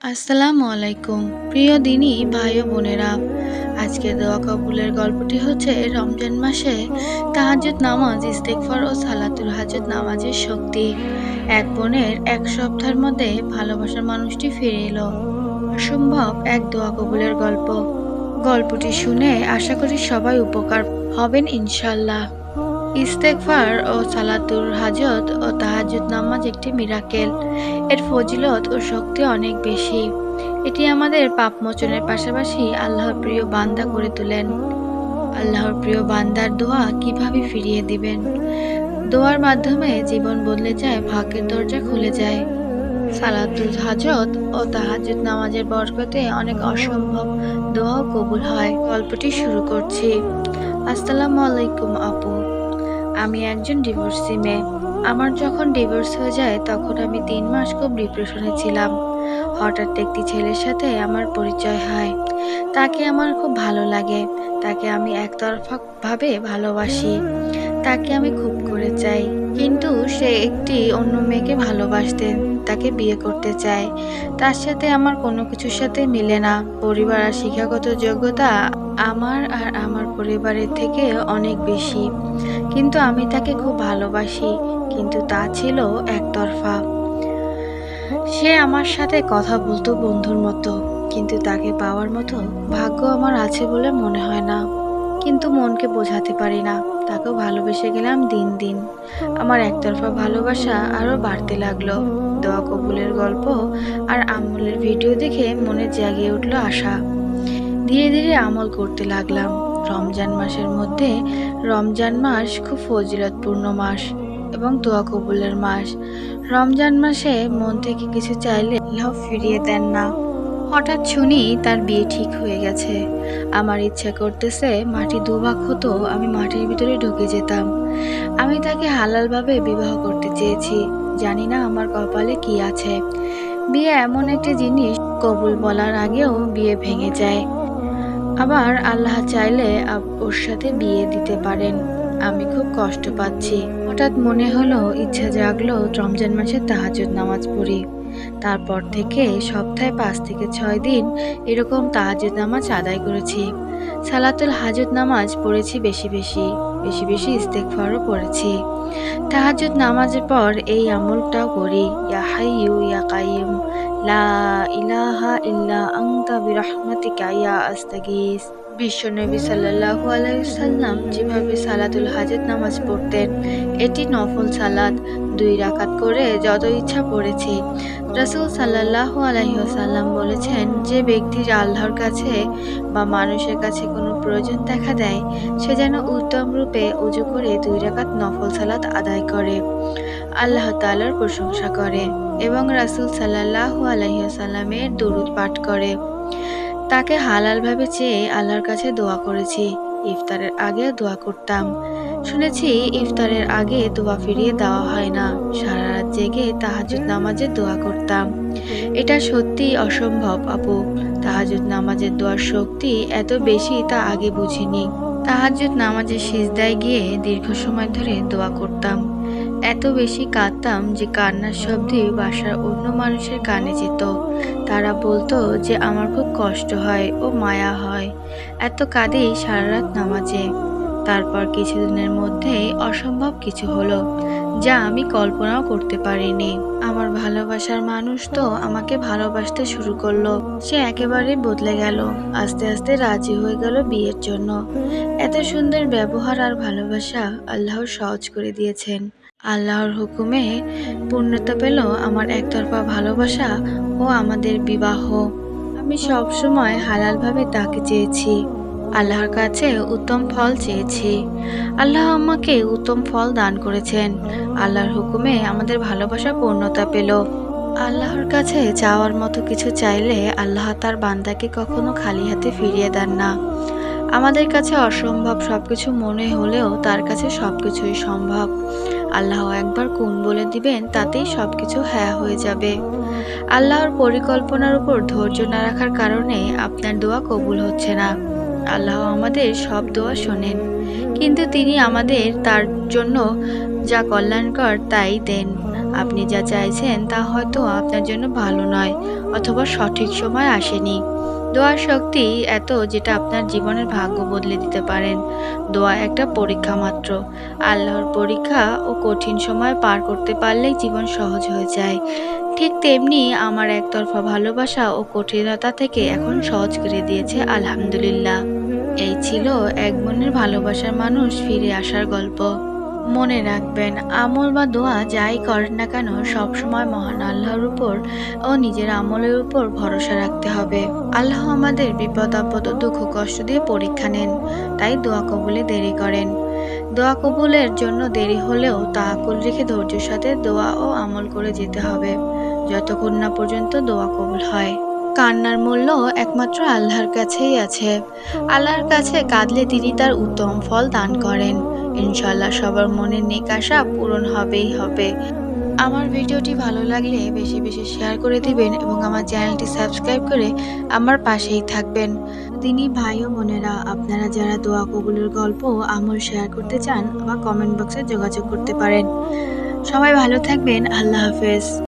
আসসালামু আলাইকুম, প্রিয় দিনী ভাই ও বোনেরা। আজকে দোয়া কবুলের গল্পটি হচ্ছে রমজান মাসে তাহাজ্জুদ নামাজ, ইস্তেগফার ও সালাতুল হাজত নামাজের শক্তি। এক বোনের এক সপ্তাহের মধ্যে ভালোবাসার মানুষটি ফিরে এলো। অসম্ভব এক দোয়া কবুলের গল্প। গল্পটি শুনে আশা করি সবাই উপকার হবেন ইনশাল্লাহ ইস্তেগফার ও সালাতুল হাজত ও তাহাজ্জুদ নামাজ একটি মিরাকেল। এর ফজিলত ও শক্তি অনেক বেশি। এটি আমাদের পাপ মোচনের পাশাপাশি আল্লাহর প্রিয় বান্দা করে তোলেন। আল্লাহর প্রিয় বান্দার দোয়া কীভাবে ফিরিয়ে দিবেন? দোয়ার মাধ্যমে জীবন বদলে যায়, ভাগ্যের দরজা খুলে যায়। সালাতুল হাজত ও তাহাজুদ নামাজের বরকতে অনেক অসম্ভব দোয়াও কবুল হয়। গল্পটি শুরু করছি। আসসালামু আলাইকুম আপু। আমি একজন ডিভোর্সি মেয়ে। আমার যখন ডিভোর্স হয়ে যায়, তখন আমি তিন মাস খুব ডিপ্রেশনে ছিলাম। হঠাৎ একটি ছেলের সাথে আমার পরিচয় হয়। তাকে আমার খুব ভালো লাগে। তাকে আমি একতরফাভাবে ভালোবাসি। তাকে আমি খুব করে চাই। কিন্তু সে একটি অন্য মেয়েকে ভালোবাসতেন তাকে বিয়ে করতে চায়। তার সাথে আমার কোনো কিছুর সাথে মিলে না। পরিবার আর শিক্ষাগত যোগ্যতা আমার আর আমার পরিবারের থেকে অনেক বেশি। কিন্তু আমি তাকে খুব ভালোবাসি, কিন্তু তা ছিল একতরফা। সে আমার সাথে কথা বলতো বন্ধুর মতো, কিন্তু তাকে পাওয়ার মতো ভাগ্য আমার আছে বলে মনে হয় না। কিন্তু মনকে বোঝাতে পারি না। তাকেও ভালোবেসে গেলাম দিন দিন। আমার একতরফা ভালোবাসা আরও বাড়তে লাগল। দোয়া কবুলের গল্প আর আমলের ভিডিও দেখে মনে জাগিয়ে উঠল আশা। ধীরে ধীরে আমল করতে লাগলাম। রমজান মাসের মধ্যে রমজান মাস খুব ফজিলতপূর্ণ মাস এবং দোয়া কবুলের মাস। রমজান মাসে মন থেকে কিছু চাইলে আল্লাহ ফিরিয়ে দেন না। হঠাৎ শুনি তার বিয়ে ঠিক হয়ে গেছে। আমার ইচ্ছা করতেছে মাটি দুভাগ হতো আমি মাটির ভিতরে ঢুকে যেতাম। আমি তাকে হালালভাবে বিবাহ করতে চেয়েছি। জানি না আমার কপালে কি আছে। বিয়ে এমন একটি জিনিস কবুল বলার আগেও বিয়ে ভেঙে যায়। আবার আল্লাহ চাইলে ওর সাথে বিয়ে দিতে পারেন। আমি খুব কষ্ট পাচ্ছি। হঠাৎ মনে হলো, ইচ্ছা জাগলো রমজান মাসে তাহাজুদ নামাজ পড়ি। তারপর থেকে সপ্তাহে পাঁচ থেকে ছয় দিন এরকম তাহাজুদ নামাজ আদায় করেছি। সালাতুল হাজত নামাজ পড়েছি বেশি বেশি বেশি বেশি ইস্তেকফারও পড়েছি তাহাজুদ নামাজের পর এই আমলটাও করি। ইয়া হাইয়ু, ইয়া কাইয়ুম, লা ইলাহা ইল্লা আনতা বিরহমাতিকা, ইয়া আস্তাগিস। বিশ্বনবী সাল্লাল্লাহু আলাইহি সাল্লাম যেভাবে সালাতুল হাজত নামাজ পড়তেন, এটি নফল সালাত, দুই রাকাত করে যত ইচ্ছা পড়েছি। রাসূল সাল্লাল্লাহু আলাইহি ওয়াসাল্লাম বলেছেন, যে ব্যক্তির আল্লাহর কাছে বা মানুষের কাছে কোনো প্রয়োজন দেখা দেয়, সে যেন উত্তম রূপে উজু করে দুই রাকাত নফল সালাত আদায় করে। আল্লাহ তাআলার প্রশংসা করে এবং রাসূল সাল্লাল্লাহু আলাইহি ওয়াসাল্লামের দরুদ পাঠ করে। তাকে হালালভাবে চেয়ে আল্লাহর কাছে দোয়া করেছি। ইফতারের আগে দোয়া করতাম। শুনেছি ইফতারের আগে দোয়া ফিরিয়ে দেওয়া হয় না। সারা রাত জেগে তাহাজুদ নামাজে দোয়া করতাম। এটা সত্যি অসম্ভব, আপু। তাহাজুদ নামাজের দোয়ার শক্তি এত বেশি তা আগে বুঝিনি। তাহাজুদ নামাজের সিজদায় গিয়ে দীর্ঘ সময় ধরে দোয়া করতাম। এত বেশি কাঁদতাম যে কান্নার শব্দে বাসার অন্য মানুষের কানে যেত। তারা বলতো যে আমার খুব কষ্ট হয় ও মায়া হয়। এত কাঁদে সারা রাত নামাজে। তারপর কিছুদিনের মধ্যেই অসম্ভব কিছু হলো, যা আমি কল্পনাও করতে পারিনি। আমার ভালোবাসার মানুষ তো আমাকে ভালোবাসতে শুরু করল। সে একেবারে বদলে গেল, আস্তে আস্তে রাজি হয়ে গেল বিয়ের জন্য। এত সুন্দর ব্যবহার আর ভালোবাসা আল্লাহ সহজ করে দিয়েছেন। আল্লাহর হুকুমে পূর্ণতা পেল আমার একতরফা ভালোবাসা ও আমাদের বিবাহ। আমি সবসময় হালালভাবে তাকে চেয়েছি, আল্লাহর কাছে উত্তম ফল চেয়েছি। আল্লাহ আমাকে উত্তম ফল দান করেছেন, আল্লাহর হুকুমে আমাদের ভালোবাসা পূর্ণতা পেল। আল্লাহর কাছে চাওয়ার মতো কিছু চাইলে আল্লাহ তার বান্দাকে কখনো খালি হাতে ফিরিয়ে দেন না। আমাদের কাছে অসম্ভব সবকিছু মনে হলেও তার কাছে সবকিছুই সম্ভব। আল্লাহ একবার কোন বলে দিবেন, তাতেই সবকিছু হ্যাঁ হয়ে যাবে। আল্লাহর পরিকল্পনার উপর ধৈর্য না রাখার কারণে আপনার দোয়া কবুল হচ্ছে না। আল্লাহ আমাদের সব দোয়া শোনেন, কিন্তু তিনি আমাদের তার জন্য যা কল্যাণকর তাই দেন। আপনি যা চাইছেন তা হয়তো আপনার জন্য ভালো নয়, অথবা সঠিক সময় আসেনি। দোয়ার শক্তি এত যেটা আপনার জীবনের ভাগ্য বদলে দিতে পারেন। দোয়া একটা পরীক্ষা মাত্র। আল্লাহর পরীক্ষা ও কঠিন সময় পার করতে পারলেই জীবন সহজ হয়ে যায়। ঠিক তেমনি আমার একতরফা ভালোবাসা ও কঠিনতা থেকে এখন সহজ করে দিয়েছে আলহামদুলিল্লাহ। এই ছিল এক মনের ভালোবাসার মানুষ ফিরে আসার গল্প। মনে রাখবেন, আমল বা দোয়া যাই করেন না কেন, সবসময় মহান আল্লাহর উপর ও নিজের আমলের উপর ভরসা রাখতে হবে। আল্লাহ আমাদের বিপদ, আপদ দুঃখ, কষ্ট দিয়ে পরীক্ষা নেন, তাই দোয়া কবুলে দেরি করেন। দোয়া কবুলের জন্য দেরি হলেও তাকুল রেখে ধৈর্যের সাথে দোয়া ও আমল করে যেতে হবে। যতক্ষণ না পর্যন্ত দোয়া কবুল হয়। কান্নার মূল্য একমাত্র আল্লাহর কাছেই আছে। আল্লাহর কাছে কাঁদলে তিনি তার উত্তম ফল দান করেন। ইনশাল্লাহ সবার মনের নেক আশা পূরণ হবেই হবে। আমার ভিডিওটি ভালো লাগলে বেশি বেশি শেয়ার করে দিবেন এবং আমার চ্যানেলটি সাবস্ক্রাইব করে আমার পাশেই থাকবেন। তিনি ভাই ও বোনেরা, আপনারা যারা দোয়া কবুলের গল্প আমল শেয়ার করতে চান বা কমেন্ট বক্সে যোগাযোগ করতে পারেন। সবাই ভালো থাকবেন, আল্লাহ হাফেজ।